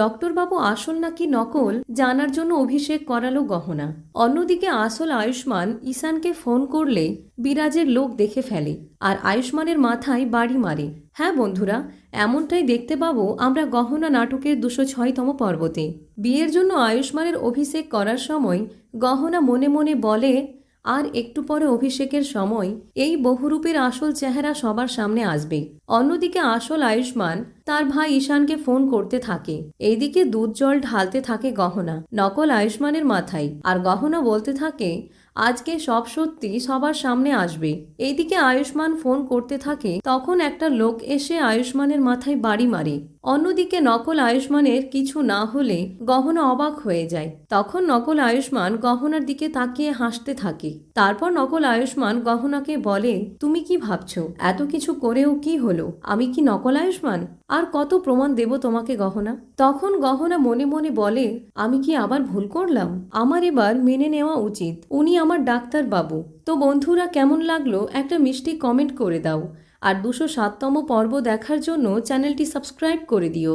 ডক্টরবাবু আসল নাকি নকল, জানার জন্য অভিষেক করালো গহনা। অন্যদিকে আসল আয়ুষ্মান ঈশানকে ফোন করলে বিরাজের লোক দেখে ফেলে, আর আয়ুষ্মানের মাথায় বাড়ি মারে। হ্যাঁ বন্ধুরা, এমনটাই দেখতে পাবো আমরা গহনা নাটকের দুশো ছয়তম পর্বতে। বিয়ের জন্য আয়ুষ্মানের অভিষেক করার সময় গহনা মনে মনে বলে আর একটু পরে অভিষেকের সময় এই বহুরূপের আসল চেহারা সবার সামনে আসবে। অন্যদিকে আসল আয়ুষ্মান তার ভাই ঈশানকে ফোন করতে থাকে। এইদিকে দুধ জল ঢালতে থাকে গহনা, নকল আয়ুষ্মানের মাথায়। আর গহনা বলতে থাকে, আজকে সব সত্যি সবার সামনে আসবে। এইদিকে আয়ুষ্মান ফোন করতে থাকে, তখন একটা লোক এসে আয়ুষ্মানের মাথায় বাড়ি মারে। অন্যদিকে নকল আয়ুষ্মানের কিছু না হলে গহনা অবাক হয়ে যায়। তখন নকল আয়ুষ্মান গহনার দিকে তাকিয়ে হাসতে থাকে। তারপর নকল আয়ুষ্মান গহনাকে বলে, তুমি কি ভাবছ? এত কিছু করেও কি হলো? আমি কি নকল আয়ুষ্মান? আর কত প্রমাণ দেব তোমাকে গহনা? তখন গহনা মনে মনে বলে, আমি কি আবার ভুল করলাম? আমার এবার মেনে নেওয়া উচিত। উনি আমার ডাক্তার বাবু তো বন্ধুরা, কেমন লাগল? একটা মিষ্টি কমেন্ট করে দাও। আর দুশো সাততম পর্ব দেখার জন্য চ্যানেলটি সাবস্ক্রাইব করে দিও।